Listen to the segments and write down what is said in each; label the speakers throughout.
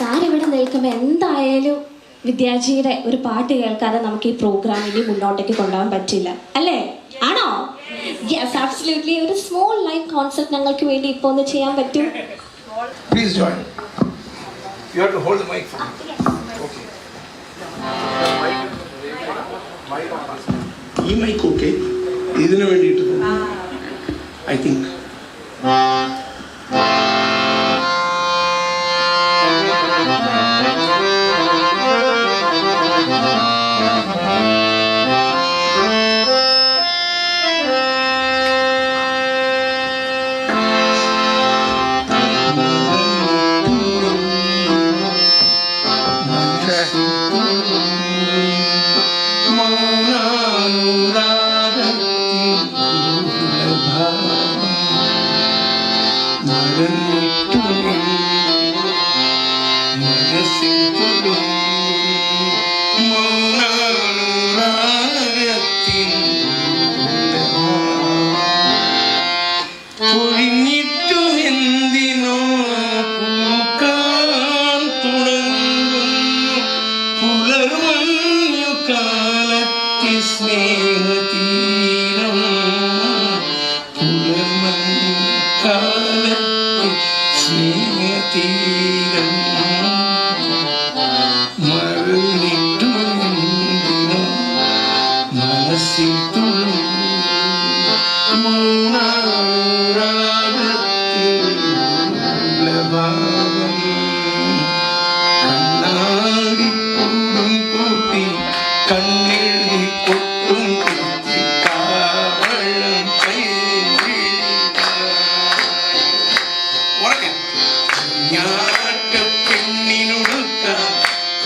Speaker 1: Sir ഇവിടെ നിൽക്കുമ്പോൾ എന്തായാലും വിദ്യാർത്ഥിയുടെ ഒരു പാട്ട് കേൾക്കാതെ നമുക്ക് ഈ പ്രോഗ്രാം ഇനി മുന്നോട്ടേക്ക് കൊണ്ടുപോകാൻ പറ്റില്ല. അല്ലേ? ആണോ? യെസ് ആബ്സല്യൂട്ട്ലി ഒരു സ്മോൾ ലൈവ് കോൺസെപ്റ്റ് ഞങ്ങൾക്ക് വേണ്ടി ഇപ്പോൾ ഒന്ന് ചെയ്യാൻ പറ്റും.
Speaker 2: Please join. You have to hold the mic for me. Okay.
Speaker 3: ഈ മൈക്ക് ഓക്കെ ഇതിനു വേണ്ടിയിട്ട് ഐ തിങ്ക് പൊഴിഞ്ഞിട്ടു എന്തിനോ പൂക്കാൻ തുടങ്ങുന്നു പുലർമഞ്ഞു കാലത്തെ സ്നേഹതീരം deep.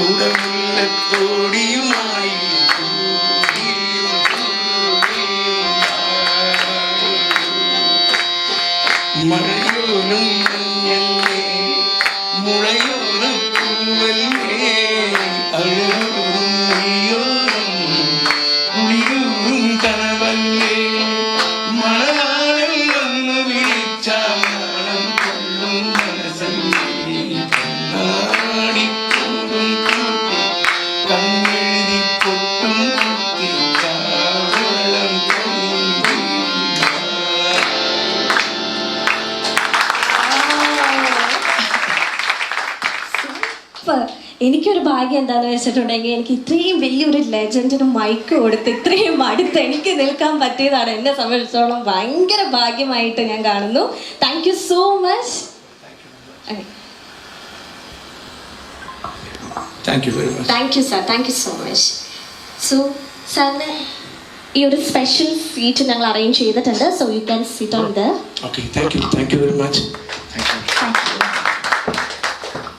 Speaker 3: കുടമുള്ള കോടിയുമായി മഴയോലും മഞ്ഞല്ലേ മുളയോലും പൂവല്ലേ അഴകോറും
Speaker 1: സൂപ്പർ എനിക്കൊരു ഭാഗ്യം എന്താന്ന് വെച്ചിട്ടുണ്ടെങ്കിൽ എനിക്ക് ഇത്രയും വലിയൊരു ലെജൻഡിന് മൈക്ക് കൊടുത്ത് ഇത്രയും അടുത്ത് എനിക്ക് നിൽക്കാൻ പറ്റിയതാണ് എന്നെ സംബന്ധിച്ചോളം ഭയങ്കര ഭാഗ്യമായിട്ട് ഞാൻ കാണുന്നു. Thank you so much
Speaker 3: thank you very much
Speaker 1: thank you sir thank you so much so സാറിന് ഈ ഒരു സ്പെഷ്യൽ സീറ്റ് ഞങ്ങൾ അറേഞ്ച് ചെയ്തിട്ടുണ്ട്. So you can seat on the
Speaker 3: okay thank you thank you very much thank you.